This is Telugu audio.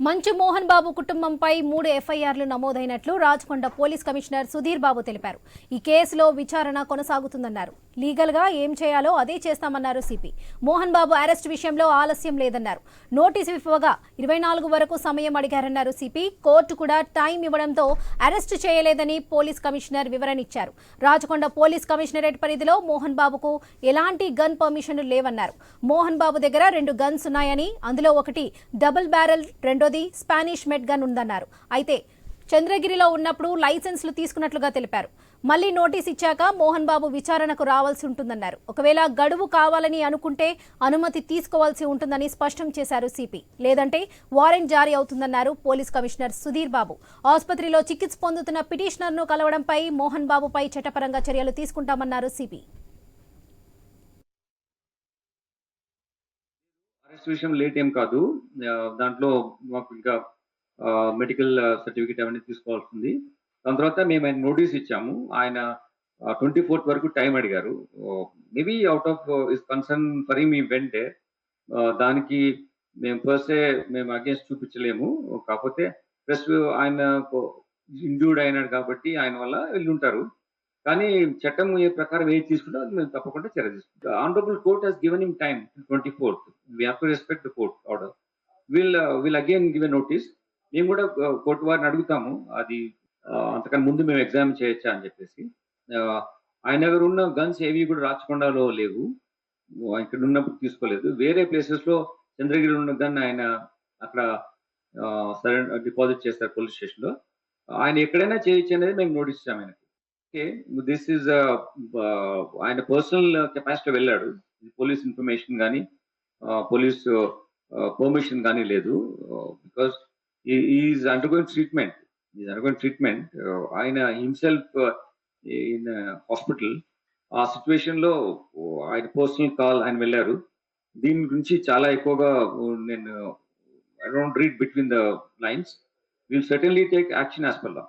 మంచు మోహన్ బాబు కుటుంబంపై మూడు ఎఫ్ఐఆర్లు నమోదైనట్లు రాచకొండ పోలీస్ కమిషనర్ సుధీర్ బాబు తెలిపారు. ఈ కేసులో విచారణ కొనసాగుతుందన్నారు. లీగల్గా ఏం చేయాలో అదే చేస్తామన్నారు సిపి. మోహన్ బాబు అరెస్ట్ విషయంలో ఆలస్యం లేదన్నారు. నోటీసు ఇవ్వగా ఇరవై నాలుగు వరకు సమయం అడిగారన్నారు సిపి. కోర్టు కూడా టైం ఇవ్వడంతో అరెస్ట్ చేయలేదని పోలీస్ కమిషనర్ వివరణ ఇచ్చారు. రాచకొండ పోలీస్ కమిషనరేట్ పరిధిలో మోహన్ బాబుకు ఎలాంటి గన్ పర్మిషన్లు లేవన్నారు. మోహన్ బాబు దగ్గర రెండు గన్స్ ఉన్నాయని అందులో ఒకటి డబుల్ బ్యారెల్ రెండోది స్పానిష్ మెడ్ గన్ ఉందన్నారు. అయితే చంద్రగిరిలో ఉన్నప్పుడు లైసెన్స్లు తీసుకున్నట్లుగా తెలిపారు. మళ్ళీ నోటీస్ ఇచ్చాక మోహన్ బాబు విచారణకు రావాల్సి ఉంటుందన్నారు. ఒకవేళ గడువు కావాలని అనుకుంటే అనుమతి తీసుకోవాల్సి ఉంటుందని స్పష్టం చేశారు సిపి. లేదంటే వారెంట్ జారీ అవుతుందన్నారు పోలీస్ కమిషనర్ సుధీర్ బాబు. ఆసుపత్రిలో చికిత్స పొందుతున్న పిటిషనర్ను కలవడంపై మోహన్ బాబుపై చట్టపరంగా చర్యలు తీసుకుంటామన్నారు సిపి. అరెస్ట్ విషయం లేట్ ఏం కాదు. దాంట్లో మాకు ఇంకా మెడికల్ సర్టిఫికేట్ అవన్నీ తీసుకోవాల్సింది. దాని తర్వాత మేము ఆయన నోటీస్ ఇచ్చాము. ఆయన ట్వంటీ ఫోర్త్ వరకు టైం అడిగారు. Maybe out of is concern for me వెంటే దానికి మేము ఫస్టే మేము అగేన్స్ట్ చూపించలేము. కాకపోతే ప్లస్ ఆయన ఇంజూర్డ్ అయినాడు కాబట్టి ఆయన వల్ల వెళ్ళుంటారు. కానీ చట్టం ఏ ప్రకారం ఏది తీసుకుంటే అది మేము తప్పకుండా చర్య తీసుకుంటాం. Honourable court has given in time twenty fourth we have to respect the court order will will again give notice మేము కూడా uh, కోర్టు వారిని అడుగుతాము. అది uh, అంతకన్నా ముందు మేము ఎగ్జామ్ చేయొచ్చా అని చెప్పేసి. Uh, ఆయన దగ్గర ఉన్న గన్స్ ఏవి కూడా రాచకొండలో లేవు. ఇక్కడ ఉన్నప్పుడు తీసుకోలేదు. వేరే ప్లేసెస్లో చంద్రగిరి ఉన్న గన్ ఆయన అక్కడ సరెండర్ డిపాజిట్ చేస్తారు పోలీస్ స్టేషన్లో. ఆయన ఎక్కడైనా చేయొచ్చు అనేది మేము నోటీస్ ఇచ్చాము ఆయనకు. దిస్ ఈజ్ ఆయన పర్సనల్ కెపాసిటీ వెళ్ళాడు. పోలీస్ ఇన్ఫర్మేషన్ కానీ పోలీస్ పర్మిషన్ కానీ లేదు. Because is undergoing treatment is undergoing treatment ఆయన హిమ్సెల్ఫ్ ఇన్ హాస్పిటల్ ఆ సిచ్యువేషన్లో ఆయన పర్సనల్ కాల్ ఆయన వెళ్ళారు. దీని గురించి చాలా ఎక్కువగా నేను I don't read between the lines will certainly take action as per law